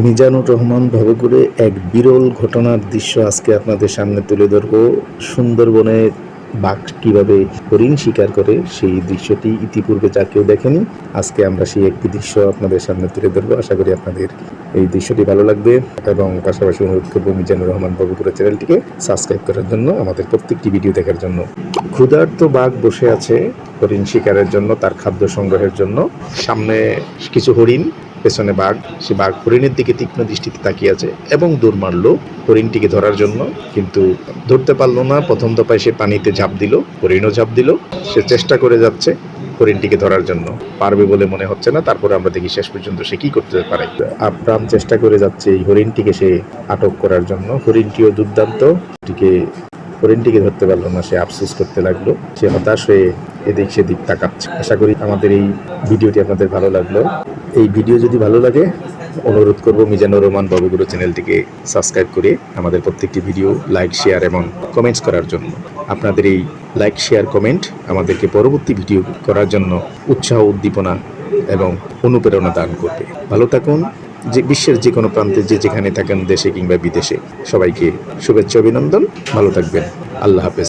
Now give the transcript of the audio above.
মিজানুর রহমান ভবগুরে এক বিরল ঘটনার দৃশ্য আজকে আপনাদের সামনে তুলে ধরবো। সুন্দরবনে বাঘ কীভাবে হরিণ শিকার করে সেই দৃশ্যটি ইতিপূর্বে যা কেউ দেখেনি, আজকে আমরা সেই একটি দৃশ্য আপনাদের সামনে তুলে ধরবো। আশা করি আপনাদের এই দৃশ্যটি ভালো লাগবে এবং পাশাপাশি অনুরোধ করব মিজানুর রহমান ভবগুরে চ্যানেলটিকে সাবস্ক্রাইব করার জন্য, আমাদের প্রত্যেকটি ভিডিও দেখার জন্য। ক্ষুধার্ত বাঘ বসে আছে হরিণ শিকারের জন্য, তার খাদ্য সংগ্রহের জন্য। সামনে কিছু হরিণ পেছনে বাঘ, সে বাঘ হরিণের দিকে তীক্ষ্ণ দৃষ্টিতে তাকিয়ে আছে এবং দৌড় মারলো হরিণটিকে ধরার জন্য। কিন্তু ধরতে পারল না, প্রথম দফায় সে পানিতে ঝাঁপ দিল, হরিণও ঝাঁপ দিল। সে চেষ্টা করে যাচ্ছে হরিণটিকে ধরার জন্য। পারবে বলে মনে হচ্ছে না, তারপরে আমরা দেখি শেষ পর্যন্ত সে কি করতে পারে। আপ্রাণ চেষ্টা করে যাচ্ছে এই হরিণটিকে সে আটক করার জন্য। হরিণটিও দুর্দান্ত। এটিকে হরিণটিকে ধরতে পারল না, সে আফসোস করতে লাগল। সে হতাশ হয়ে এদিক সেদিক তাকাচ্ছে। আশা করি আমাদের এই ভিডিওটি আপনাদের ভালো লাগল। এই ভিডিও যদি ভালো লাগে, অনুরোধ করব মিজানুর রহমান বাবুগুরু চ্যানেলটিকে সাবস্ক্রাইব করে আমাদের প্রত্যেকটি ভিডিও লাইক শেয়ার এবং কমেন্টস করার জন্য। আপনাদের এই লাইক শেয়ার কমেন্ট আমাদেরকে পরবর্তী ভিডিও করার জন্য উৎসাহ, উদ্দীপনা এবং অনুপ্রেরণা দান করবে। ভালো থাকুন। যে বিশ্বের যে কোনো প্রান্তে যে যেখানে থাকেন, দেশে কিংবা বিদেশে, সবাইকে শুভেচ্ছা, অভিনন্দন। ভালো থাকবেন। আল্লাহ হাফেজ।